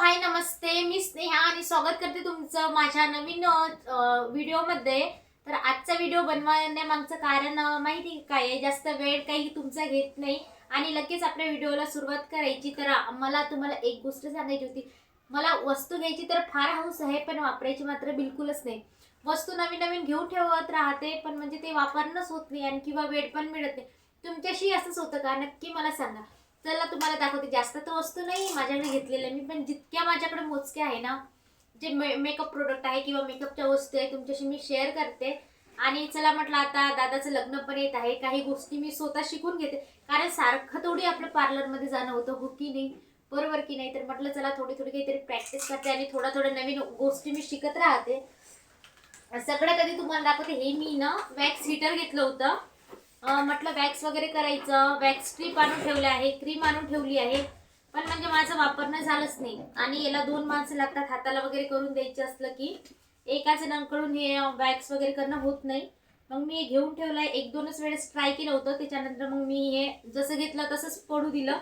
हाय नमस्ते. मी स्नेहा आणि स्वागत करते तुमचं माझ्या नवीन व्हिडिओमध्ये. तर आजचा व्हिडिओ बनवण्यामागचं कारण माहिती आहे काय आहे? जास्त वेळ काही तुमचा घेत नाही. आणि लगेच आपल्या व्हिडिओला सुरुवात करायची. तर मला तुम्हाला एक गोष्ट सांगायची होती. मला वस्तू घ्यायची तर फार हौस आहे पण वापरायची मात्र बिलकुलच नाही. वस्तू नवीन नवीन घेऊन ठेवत राहते पण म्हणजे ते वापरणंच होत नाही आणि किंवा वेळ पण मिळत नाही. तुमच्याशी असंच होतं का? नक्की मला सांगा. चला तुम्हाला दाखवते. जास्त तर वस्तू नाही माझ्याकडे घेतलेल्या मी पण जितक्या माझ्याकडे मोजक्या आहे ना जे मे मेकअप प्रोडक्ट आहे किंवा मेकअपच्या वस्तू आहे तुमच्याशी मी शेअर करते. आणि चला म्हटलं आता दादाचं लग्न पण येत आहे. काही गोष्टी मी स्वतः शिकून घेते. कारण सारखं थोडी आपलं पार्लरमध्ये जाणं होतं हो की नाही? बरोबर की नाही? तर म्हटलं चला थोडी थोडी काहीतरी प्रॅक्टिस करते आणि थोडा थोडा नवीन गोष्टी मी शिकत राहते. सगळं कधी तुम्हाला दाखवते हे मी ना वॅक्स हिटर घेतलं होतं. म्हटलं वॅक्स वगैरे करायचं. वॅक्स स्ट्रीप आणून ठेवले आहे. क्रीम आणून ठेवली आहे. पण म्हणजे माझं वापरणं झालंच नाही. आणि याला दोन माणसं लागतात. हाताला वगैरे करून द्यायचं असलं की एकाच जणांकडून हे वॅक्स वगैरे करणं होत नाही. मग मी हे घेऊन ठेवलं आहे एक दोनच वेळेस ट्राय केलं होतं. त्याच्यानंतर मग मी हे जसं घेतलं तसंच पडू दिलं.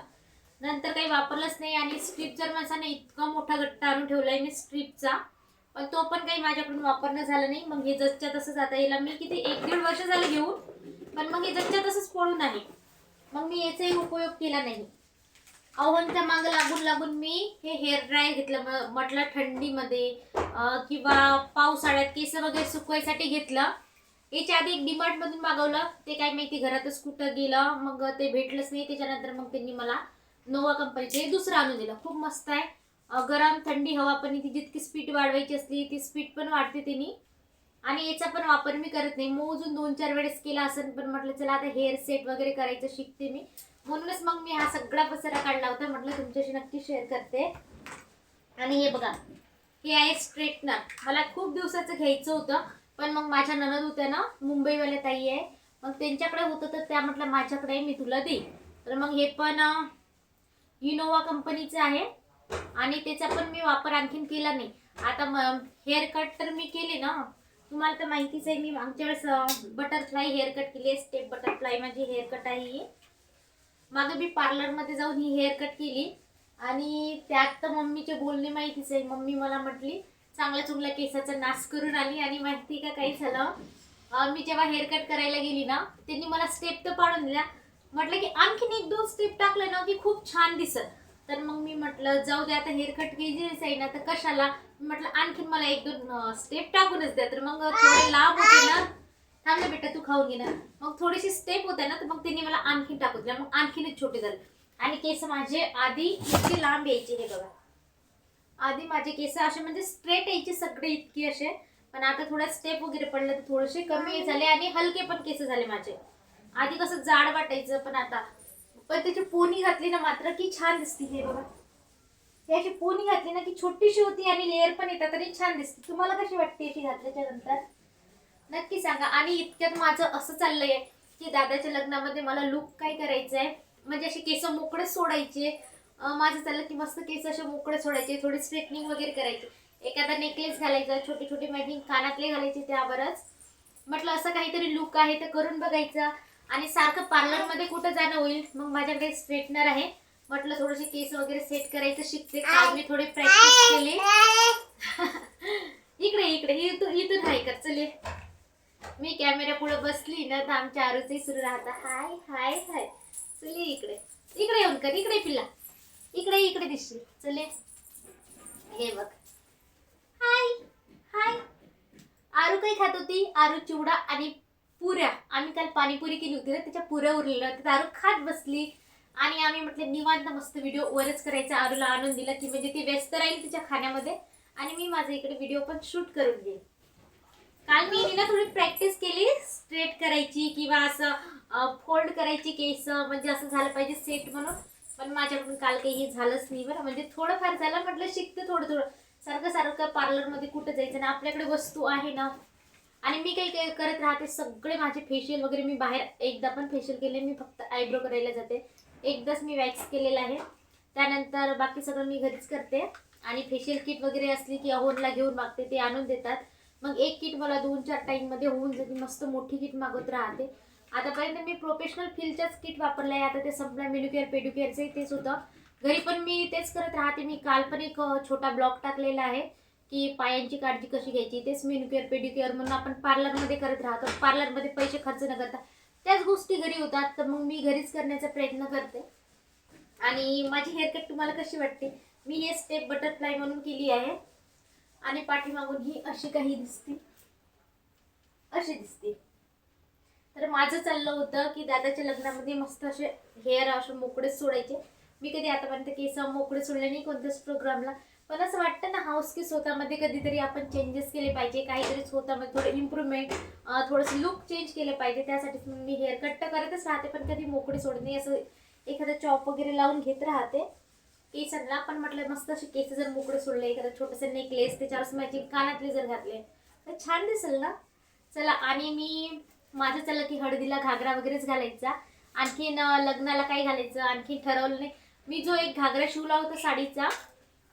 नंतर काही वापरलंच नाही. आणि स्ट्रीप जर माणसाने इतका मोठा गट्टा आणून ठेवला आहे मी स्ट्रीपचा पण तो पण काही माझ्याकडून वापरणं झालं नाही. मग हे जसच्या तसंच आता याला मी किती एक दीड वर्ष झालं घेऊन पण मग हे जसच्या तसंच पडून आहे. मग मी याचाही उपयोग केला नाही. अहोंच्या मागं लागून लागून मी हे हेअर ड्रायर घेतलं म्हटलं थंडीमध्ये किंवा पावसाळ्यात केस वगैरे सुकवायसाठी घेतलं. याच्या आधी एक डिमार्टमधून मागवलं. ते काय माहिती घरातच कुठं गेलं. मग ते भेटलंच नाही. त्याच्यानंतर मग त्यांनी मला नोवा कंपनीचे दुसरं आणून दिलं. खूप मस्त आहे. गरम थंडी हवा पण ती जितकी स्पीड वाढवायची असली ती स्पीड पण वाढते त्यांनी. आणि याचा पण वापर मी करत नाही. मोजून दोन चार वेळेस केला असं पण म्हटलं चला आता हेअर सेट वगैरे करायचं शिकते मी. म्हणूनच मग मी हा सगळा पसारा काढला होता. म्हटलं तुमच्याशी नक्की शेअर करते. आणि हे बघा हे आहे स्ट्रेटनर मला खूप दिवसाचं घ्यायचं होतं पण मग माझ्या ननद होत्या ना मुंबईवाल्या ताई आहे. मग त्यांच्याकडे होतं तर त्या म्हटलं माझ्याकडे मी तुला देईन. तर मग हे पण इनोवा कंपनीचं आहे. आणि त्याचा पण मी वापर आणखीन केला नाही. आता हेअर कट तर मी केले ना तुम्हाला तर माहितीच आहे मी मागच्या वेळेस बटरफ्लाय हेअर कट केली आहे स्टेप बटरफ्लाय माझी हेअर कट आहे ही. मागं मी पार्लरमध्ये जाऊन ही हेअर कट केली. आणि त्यात तर मम्मीचे बोलणे माहितीच आहे. मम्मी मला म्हटली चांगल्या चुंगल्या केसाचा नाश करून आली. आणि माहिती का काही झालं? मी जेव्हा हेअर कट करायला गेली ना त्यांनी मला स्टेप तर पाडून दिला. म्हटलं की आणखीन एक दोन स्टेप टाकलं ना की खूप छान दिसत. तर मग मी म्हटलं जाऊ दे आता हेअर कट केलीच आहे ना तर कशाला? म्हटलं आणखीन मला एक दोन स्टेप टाकूनच द्या. तर मग थोडे लांब होते ना. थांब ना बेटा तू खाऊन घे ना. मग थोडीशी स्टेप होते ना तर मग त्यांनी मला आणखीन टाकू दिल्या मग आणखीनच छोटे झाले. आणि केस माझे आधी इतके लांब यायचे हे बघा. आधी माझे केस असे म्हणजे स्ट्रेट यायचे सगळे इतके असे. पण आता थोड्या स्टेप वगैरे पडले तर थोडेसे कमी झाले आणि हलके पण केस झाले माझे. आधी कसं जाड वाटायचं पण आता पण त्याची पोनी घातली ना मात्र की छान दिसते हे बघा. ही अशी पोनी घातली ना की छोटीशी होती आणि लेअर पण येतात तरी छान दिसते. तुम्हाला कशी वाटते अशी घातल्याच्या नंतर? नक्की सांगा. आणि इतक्यात माझं असं चाललंय की दादाच्या लग्नामध्ये मला लुक काय करायचं आहे म्हणजे असे केस मोकळे सोडायचे. माझं चाललं की मस्त केस असे मोकळे सोडायचे थोडी स्ट्रेटनिंग वगैरे करायची. एखादा नेकलेस घालायचा छोटे छोटे मॅचिंग कानातले घालायचे त्यावरच. म्हटलं असं काहीतरी लुक आहे तर करून बघायचा. आणि सारखं पार्लरमध्ये कुठं जाणं होईल? मग माझ्याकडे स्ट्रेटनर आहे. म्हटलं थोडेसे केस वगैरे सेट करायचं शिकते. काल मी थोडी प्रॅक्टिस केली. इकडे इकडे. इथून इथून हाय कर. चले मी कॅमेरा पुढे बसली ना तर आमच्या आरूचही सुरू राहतं. हाय हाय हाय. चले इकडे. इकडे येऊन कर. इकडे पिल्ला. इकडे इकडे दिसशील. चले हे बघ. हाय हाय. आरू काही खात होती? आरू चिवडा आणि पुऱ्या. आम्ही काल पाणीपुरी केली होती ना त्याच्या पुऱ्या उरलेल्या होत्या. दारू खात बसली. आणि आम्ही म्हटलं निवांत मस्त व्हिडिओ वरच करायचा. आरूला आणून दिला की म्हणजे ती व्यस्त राहील तिच्या खाण्यामध्ये. आणि मी माझा इकडे व्हिडिओ पण शूट करून घेईन. काल मी ना थोडी प्रॅक्टिस केली स्ट्रेट करायची किंवा असं फोल्ड करायची केस म्हणजे असं झालं पाहिजे सेट म्हणून. पण माझ्याकडून काल काही हे झालंच नाही बरं. म्हणजे थोडंफार झालं म्हटलं शिकते थोडं थोडं सारखं सारखं पार्लरमध्ये कुठं जायचं ना आपल्याकडे वस्तू आहे ना आणि मी काही काही करत राहते सगळे माझे फेशियल वगैरे मी बाहेर एकदा पण फेशियल केले मी फक्त आयब्रो करायला जाते. एकदाच मी वॅक्स केलेला आहे. त्यानंतर बाकी सगळं मी घरीच करते. आणि फेशियल किट वगैरे असली की अहोनला घेऊन मागते ते आणून देतात. मग एक किट मला दोन चार टाईममध्ये होऊन जाते मस्त मोठी किट मागत राहते. आतापर्यंत मी प्रोफेशनल फीलच्याच किट वापरलं आहे. आता ते संपलं मेन्युकेअर पेड्युकेअरचंही तेच होतं. घरी पण मी तेच करत राहते. मी काल पण एक छोटा ब्लॉग टाकलेला आहे. की पायांची काळजी कशी घ्यायची? तेच मेनिक्युअर पेडिक्युअर म्हणून आपण पार्लरमध्ये करत राहतो. पार्लरमध्ये पैसे खर्च न करता त्याच गोष्टी घरी होतात. तर मग मी घरीच करण्याचा प्रयत्न करते. आणि माझी हेअरकट तुम्हाला कशी वाटते? मी हे स्टेप बटरफ्लाय म्हणून केली आहे. आणि पाठीमागून ही अशी काही दिसते. अशी दिसते. तर माझं चाललं होतं की दादाच्या लग्नामध्ये मस्त असे हेअर असे मोकळेच सोडायचे. मी कधी आतापर्यंत केस मोकळे सोडले नाही कोणत्याच प्रोग्रामला पण असं वाटतं ना हाऊस की स्वतःमध्ये कधीतरी आपण चेंजेस केले पाहिजे काहीतरी स्वतःमध्ये थोडं इम्प्रूव्हमेंट थोडंसं लुक चेंज केलं पाहिजे. त्यासाठीच मी हेअर कट तर करतच राहते पण कधी मोकळी सोडत नाही. असं एखादा चॉप वगैरे लावून घेत राहते. केसांना पण म्हटलं मस्त असे केस जर मोकळे सोडले एखादं छोटंसं नेकलेस त्याच्यावर माझे कानातले जर घातले तर छान दिसेल ना. चला आणि मी माझं चाललं की हळदीला घागरा वगैरेच घालायचा. आणखीन लग्नाला काय घालायचं आणखीन ठरवलं नाही. मी जो एक घागरा शिवला होता साडीचा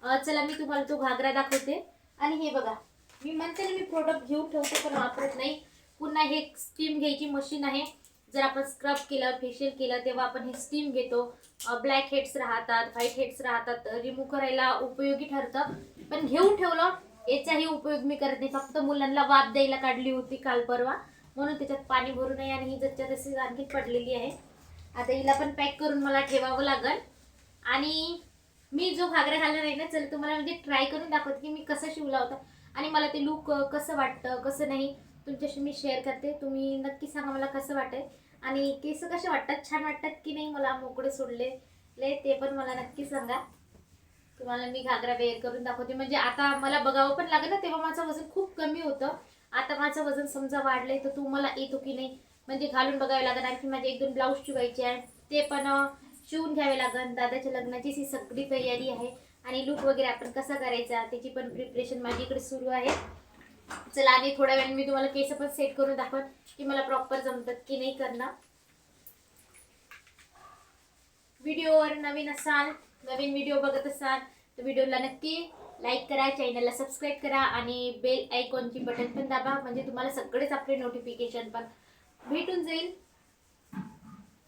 चला मी तुम्हाला तो घागरा दाखवते. आणि हे बघा मी म्हणते ना मी प्रोडक्ट घेऊन ठेवते पण वापरत नाही. पुन्हा हे स्टीम घ्यायची मशीन आहे. जर आपण स्क्रब केलं फेशियल केलं तेव्हा आपण हे स्टीम घेतो. ब्लॅक हेड्स राहतात व्हाईट हेड्स राहतात रिमूव्ह करायला उपयोगी ठरतं. पण घेऊन ठेवलं याचाही उपयोग मी करत नाही. फक्त मुलांना वाद द्यायला काढली होती काल परवा. म्हणून त्याच्यात पाणी भरू नये आणि ही जच्या तशी आणखी पडलेली आहे. आता हिला पण पॅक करून मला ठेवावं लागेल. आणि मी जो घागरा घालणार आहे ना चल तुम्हाला म्हणजे ट्राय करून दाखवते की मी कसं शिवला होता. आणि मला ते लुक कसं वाटतं कसं नाही तुमच्याशी मी शेअर करते. तुम्ही नक्की सांगा मला कसं वाटेल आणि केस कसे वाटतात छान वाटतात की नाही मला मोकळे सोडले. ते पण मला नक्की सांगा. तुम्हाला मी घागरा वेअर करून दाखवते. म्हणजे आता मला बघावं पण लागेल ना तेव्हा माझं वजन खूप कमी होतं. आता माझं वजन समजा वाढलंय तर तुम्हाला येतो की नाही म्हणजे घालून बघावं लागेल आणखी माझे एक दोन ब्लाऊज शिवायचे आहे ते पण शिवून घ्यावे लागेल दादाच्या लग्नाची ही सगळी तयारी आहे. आणि लुक वगैरे आपण कसा करायचा त्याची पण प्रिपरेशन माझी इकडे सुरू आहे. चला आणि थोड्या वेळाने मी तुम्हाला केस पण सेट करून दाखवत की मला प्रॉपर जमतात की नाही करणं. व्हिडिओवर नवीन असाल नवीन व्हिडिओ बघत असाल तर व्हिडिओला नक्की लाईक करा चॅनलला सबस्क्राईब करा आणि बेल आयकॉनची बटन पण दाबा. म्हणजे तुम्हाला सगळेच आपले नोटिफिकेशन पण भेटून जाईल.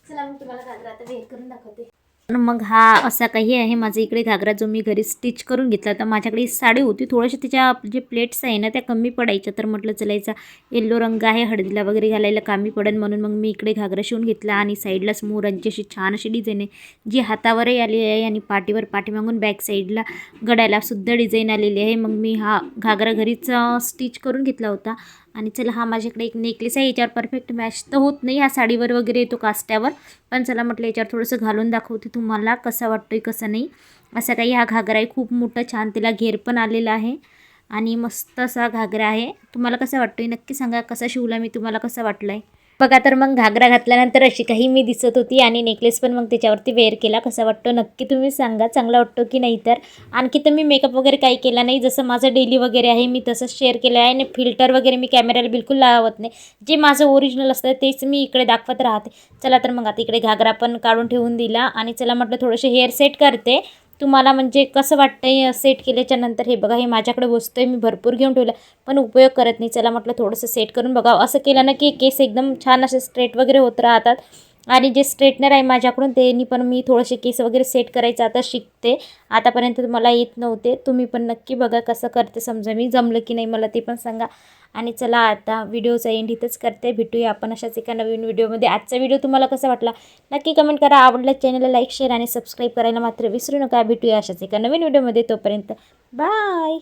चला तुम्हाला घागरा आता वेअर करून दाखवते. मग हा असा काही आहे माझा इकडे घागरा जो मी घरी स्टिच करून घेतला तर माझ्याकडे साडी होती. थोड्याशा तिच्या जे प्लेट्स आहे ना त्या कमी पडायच्या तर म्हटलं चलायचा येल्लो रंग आहे हळदीला वगैरे घालायला कामी पडेल म्हणून मग मी इकडे घागरा शिवून घेतला आणि साईडलाच मोरांची अशी छान अशी डिझाईन आहे जी हातावरही आली आहे आणि पाठीवर पाठीमागून बॅक साईडला गडायला सुद्धा डिझाईन आलेली आहे. मग मी हा घागरा घरीच स्टिच करून घेतला होता. आणि चला हा माझ्याकडे एक नेकलेस आहे याच्यावर परफेक्ट मॅच तर होत नाही. ह्या साडीवर वगैरे येतो कास्ट्यावर. पण चला म्हटलं याच्यावर थोडंसं घालून दाखवते तुम्हाला कसा वाटतोय कसं नाही. असा काही हा घागरा आहे खूप मोठा छान तिला घेर पण आलेला आहे. आणि मस्त असा घागरा आहे. तुम्हाला कसा वाटतोय नक्की सांगा. कसा शिवला मी तुम्हाला कसा वाटला आहे बघा तर मग घागरा घातल्यानंतर अशी काही मी दिसत होती आणि नेकलेस पण मग त्याच्यावरती वेअर केला. कसा वाटतो? नक्की तुम्ही सांगा. चांगला वाटतो की नाही तर? आणखी तर मी मेकअप वगैरे काही केला नाही. जसं माझं डेली वगैरे आहे मी तसंच शेअर केलं आहे आणि फिल्टर वगैरे मी कॅमेऱ्याला बिलकुल लावत नाही. जे माझं ओरिजिनल असतं तेच मी इकडे दाखवत राहते. चला तर मग आता इकडे घागरा पण काढून ठेवून दिला आणि चला म्हटलं थोडंसं हेअर सेट करते. तुम्हाला म्हणजे कसं वाटतं आहे सेट केल्याच्यानंतर हे बघा हे माझ्याकडे आहे मी भरपूर घेऊन ठेवलं पण उपयोग करत नाही. चला म्हटलं थोडंसं सेट करून बघावं. असं केलं ना की केस एकदम छान असे स्ट्रेट वगैरे होत राहतात. आणि जे स्ट्रेटनर आहे माझ्याकडून त्यांनी पण मी थोडेसे केस वगैरे सेट करायचं आता शिकते. आतापर्यंत मला येत नव्हते. तुम्ही पण नक्की बघा कसं करते समजा मी जमलं की नाही मला ते पण सांगा. आणि चला आता व्हिडिओचा एंड इथंच करते. भेटूया आपण अशाच एका नवीन व्हिडिओमध्ये. आजचा व्हिडिओ तुम्हाला कसा वाटला? नक्की कमेंट करा. आवडला चॅनलला लाईक शेअर आणि सबस्क्राईब करायला मात्र विसरू नका. भेटूया अशाच एका नवीन व्हिडिओमध्ये तोपर्यंत. बाय